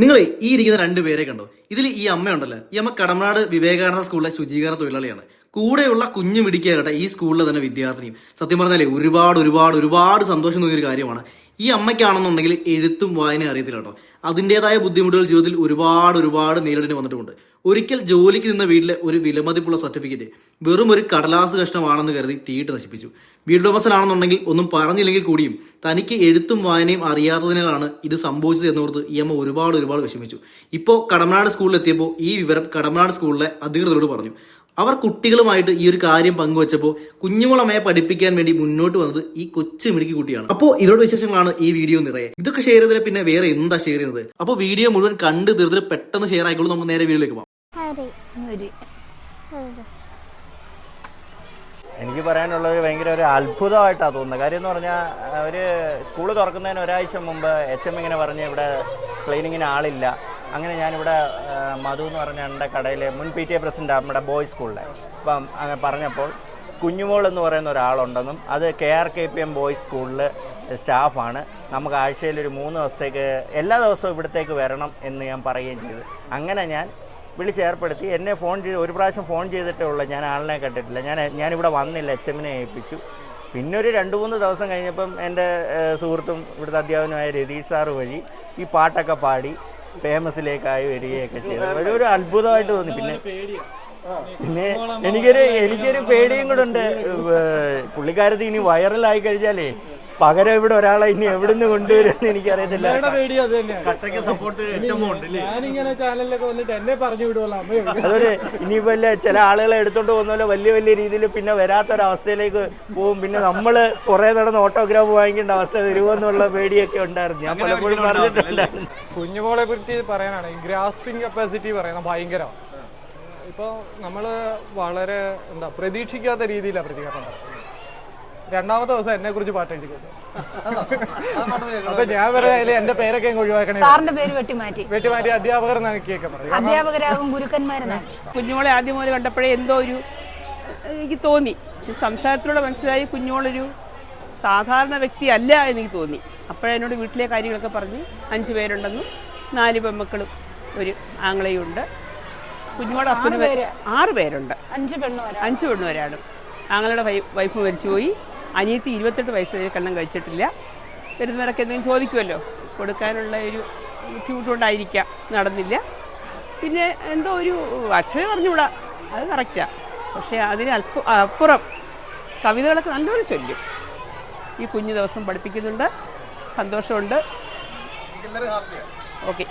നിങ്ങളെ ഈ ഇരിക്കുന്ന രണ്ടുപേരെ കണ്ടോ? ഇതിൽ ഈ അമ്മയുണ്ടല്ലോ. ഈ അമ്മ കടമനാട് വിവേകാനന്ദ സ്കൂളിലെ ശുചീകരണ തൊഴിലാളിയാണ്. കൂടെയുള്ള കുഞ്ഞു മിടിക്കാകട്ടെ ഈ സ്കൂളിലെ തന്നെ വിദ്യാർത്ഥിനിയും. സത്യം പറഞ്ഞാലേ ഒരുപാട് ഒരുപാട് ഒരുപാട് സന്തോഷം തോന്നിയ ഒരു കാര്യമാണ്. ഈ അമ്മയ്ക്കാണെന്നുണ്ടെങ്കിൽ എഴുത്തും വായന അറിയത്തില്ല കേട്ടോ. അതിന്റെതായ ബുദ്ധിമുട്ടുകൾ ജീവിതത്തിൽ ഒരുപാട് ഒരുപാട് നേരിടേണ്ടി വന്നിട്ടുമുണ്ട്. ഒരിക്കൽ ജോലിക്ക് നിന്ന വീട്ടിലെ ഒരു വിലമതിപ്പുള്ള സർട്ടിഫിക്കറ്റ് വെറും ഒരു കടലാസ് കഷ്ണമാണെന്ന് കരുതി തീയിട്ട് നശിപ്പിച്ചു. വീട്ടുടമസ്ഥനാണെന്നുണ്ടെങ്കിൽ ഒന്നും പറഞ്ഞില്ലെങ്കിൽ കൂടിയും തനിക്ക് എഴുത്തും വായനയും അറിയാത്തതിനാലാണ് ഇത് സംഭവിച്ചത് എന്നോർത്ത് ഈ അമ്മ ഒരുപാട് ഒരുപാട് വിഷമിച്ചു. ഇപ്പോൾ കടമനാട് സ്കൂളിൽ എത്തിയപ്പോൾ ഈ വിവരം കടമനാട് സ്കൂളിലെ അധികൃതരോട് പറഞ്ഞു. അവർ കുട്ടികളുമായിട്ട് ഈ ഒരു കാര്യം പങ്കുവച്ചപ്പോൾ കുഞ്ഞുമുളമയെ പഠിപ്പിക്കാൻ വേണ്ടി മുന്നോട്ട് വന്നത് ഈ കൊച്ചു മിടുക്കി കുട്ടിയാണ്. അപ്പോൾ ഇവരുടെ വിശേഷങ്ങളാണ് ഈ വീഡിയോ നിറയെ. ഇതൊക്കെ ഷെയർ ചെയ്തതിൽ പിന്നെ വേറെ എന്താ ഷെയർ ചെയ്യുന്നത്? അപ്പോൾ വീഡിയോ മുഴുവൻ കണ്ട് തീർത്തിട്ട് പെട്ടെന്ന് ഷെയർ ആയിക്കോളൂ. നമുക്ക് നേരെ വീഡിയോയിലേക്ക് പോകാം. ഹരി ഹരി എനിക്ക് പറയാനുള്ളത് ഭയങ്കര ഒരു അത്ഭുതമായിട്ടാണ് തോന്നുന്നത്. കാര്യം എന്ന് പറഞ്ഞാൽ ഒരു സ്കൂൾ തുറക്കുന്നതിന് ഒരാഴ്ച മുമ്പ് എച്ച് എം ഇങ്ങനെ പറഞ്ഞ് ഇവിടെ ക്ലീനിങ്ങിന് ആളില്ല. അങ്ങനെ ഞാനിവിടെ മധു എന്ന് പറഞ്ഞ എന്റെ കടയിലെ മുൻ പി ടി എ പ്രസിഡന്റ് നമ്മുടെ ബോയ്സ് സ്കൂളിലെ. അപ്പം അങ്ങനെ പറഞ്ഞപ്പോൾ കുഞ്ഞുമോൾ എന്ന് പറയുന്ന ഒരാളുണ്ടെന്നും അത് K R K P M boys സ്കൂളിൽ സ്റ്റാഫാണ്. നമുക്ക് ആഴ്ചയിൽ ഒരു മൂന്ന് ദിവസത്തേക്ക് എല്ലാ ദിവസവും ഇവിടത്തേക്ക് വരണം എന്ന് ഞാൻ പറയുകയും ചെയ്തു. അങ്ങനെ ഞാൻ വിളിച്ചേർപ്പെടുത്തി എന്നെ ഫോൺ ചെയ്ത് ഒരു പ്രാവശ്യം ഫോൺ ചെയ്തിട്ടേ ഉള്ളൂ. ഞാൻ ആളിനെ കണ്ടിട്ടില്ല. ഞാൻ ഞാനിവിടെ വന്നില്ല. എച്ച് എമ്മിനെ ഏൽപ്പിച്ചു. പിന്നെ ഒരു രണ്ട് മൂന്ന് ദിവസം കഴിഞ്ഞപ്പം എന്റെ സുഹൃത്തും ഇവിടുത്തെ അധ്യാപകനുമായ രതീഷ് സാറ് വഴി ഈ പാട്ടൊക്കെ പാടി ഫേമസിലേക്കായി വരികയൊക്കെ ചെയ്തു. ഒരു അത്ഭുതമായിട്ട് തോന്നി. പിന്നെ പിന്നെ എനിക്കൊരു എനിക്കൊരു പേടിയും കൂടെ ഉണ്ട്. പുള്ളിക്കാരത്തി ഇനി വൈറലായി കഴിഞ്ഞാലേ പകരം ഇവിടെ ഒരാളെ ഇനി എവിടുന്ന് കൊണ്ടുവരുമെന്ന് എനിക്കറിയത്തില്ല. പേടി അത് തന്നെയാണ്. കട്ടയ്ക്ക് സപ്പോർട്ട് ഞാനിങ്ങനെ ചാനലിലൊക്കെ വന്നിട്ട് എന്നെ പറഞ്ഞു വിടുവല്ലോ അമ്മയോ അതുപോലെ ഇനിയിപ്പോ അല്ലേ ചില ആളുകളെ എടുത്തോണ്ട് പോകുന്ന വലിയ വലിയ രീതിയിൽ പിന്നെ വരാത്തൊരവസ്ഥയിലേക്ക് പോകും പിന്നെ നമ്മൾ കുറെ നടന്ന് ഓട്ടോഗ്രാഫ് വാങ്ങിക്കേണ്ട അവസ്ഥ വരുമെന്നുള്ള പേടിയൊക്കെ ഉണ്ടായിരുന്നു. ഞാൻ പലപ്പോഴും പറഞ്ഞിട്ടുണ്ടായിരുന്നു കുഞ്ഞുമോളെ പറ്റി പറയാനാണ് ഗ്രാസ്പിംഗ് കപ്പാസിറ്റി പറയുന്നത് ഭയങ്കര ഇപ്പൊ നമ്മൾ വളരെ എന്താ പ്രതീക്ഷിക്കാത്ത രീതിയിലാണ് പ്രതികരണം. രണ്ടാമത്തെ ദിവസം എന്നെ കുറിച്ച് പാട്ട് എഴുതി. അപ്പൊ ഞാൻ പറയാം എന്റെ പേരൊക്കെ ഒഴിവാക്കണേ. സാറിന്റെ പേര് വെട്ടിമാറ്റി. വെട്ടിമാറ്റി അധ്യാപകർ നാക്കിയൊക്കെ പറയും. അധ്യാപകരാകും കുഞ്ഞുമോളെ ആദ്യം മുതൽ കണ്ടപ്പോഴേ എന്തോ ഒരു എനിക്ക് തോന്നി. സംസാരത്തിലൂടെ മനസ്സിലായി കുഞ്ഞുമോളൊരു സാധാരണ വ്യക്തി വ്യക്തിയല്ല എനിക്ക് തോന്നി. അപ്പോഴെന്നോട് വീട്ടിലെ കാര്യങ്ങളൊക്കെ പറഞ്ഞ്. അഞ്ച് പേരുണ്ടെന്നും നാല് പെമ്മക്കളും ഒരു ആങ്ങളെയും ഉണ്ട്. കുഞ്ഞുമോടെ ഹസ്ബൻഡ് ആറ് പേരുണ്ട്. അഞ്ച് പെണ്ണു വരാം അഞ്ച് പെണ്ണു വരാണ് ആങ്ങളുടെ വൈഫ് മരിച്ചുപോയി. അനിയത്തി ഇരുപത്തെട്ട് വയസ്സ് വരെ കണ്ണം കഴിച്ചിട്ടില്ല. വരുന്നവരൊക്കെ എന്തെങ്കിലും ചോദിക്കുമല്ലോ. കൊടുക്കാനുള്ള ഒരു ബുദ്ധിമുട്ടുകൊണ്ടായിരിക്കാം നടന്നില്ല. പിന്നെ എന്തോ ഒരു അക്ഷരം പറഞ്ഞുകൂടാ. അത് കറക്റ്റാണ് പക്ഷേ അതിന് അല്പ അപ്പുറം കവിതകളൊക്കെ നല്ലൊരു ചൊല്ലും ഈ കുഞ്ഞു ദിവസം പഠിപ്പിക്കുന്നുണ്ട്. സന്തോഷമുണ്ട്. ഓക്കെ.